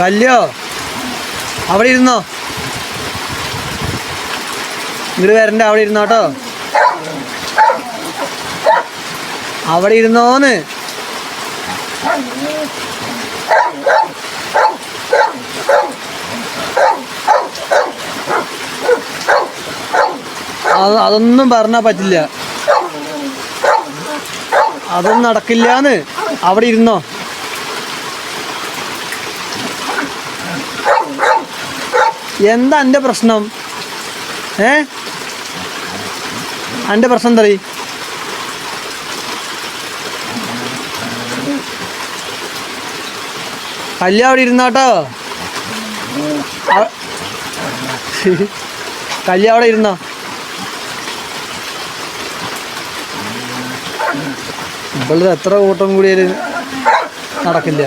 കല്യോ? അവിടെ ഇരുന്നോ? ഇങ്ങോട്ട് വരണ്ട അവിടെ ഇരുന്നോട്ടോ അവിടെ ഇരുന്നോന്ന്. അത് അതൊന്നും പറഞ്ഞാൽ പറ്റില്ല. അതൊന്നും നടക്കില്ലാന്ന്. അവിടെ ഇരുന്നോ? എന്താ എന്റെ പ്രശ്നം? ഏ? എന്റെ പ്രശ്നം എന്താ കല്യാ അവിടെ ഇരുന്നോട്ടോ കല്യ അവിടെ ഇരുന്നോ? ഇവളുടെ എത്ര കൂട്ടം കൂടിയാലും നടക്കില്ല.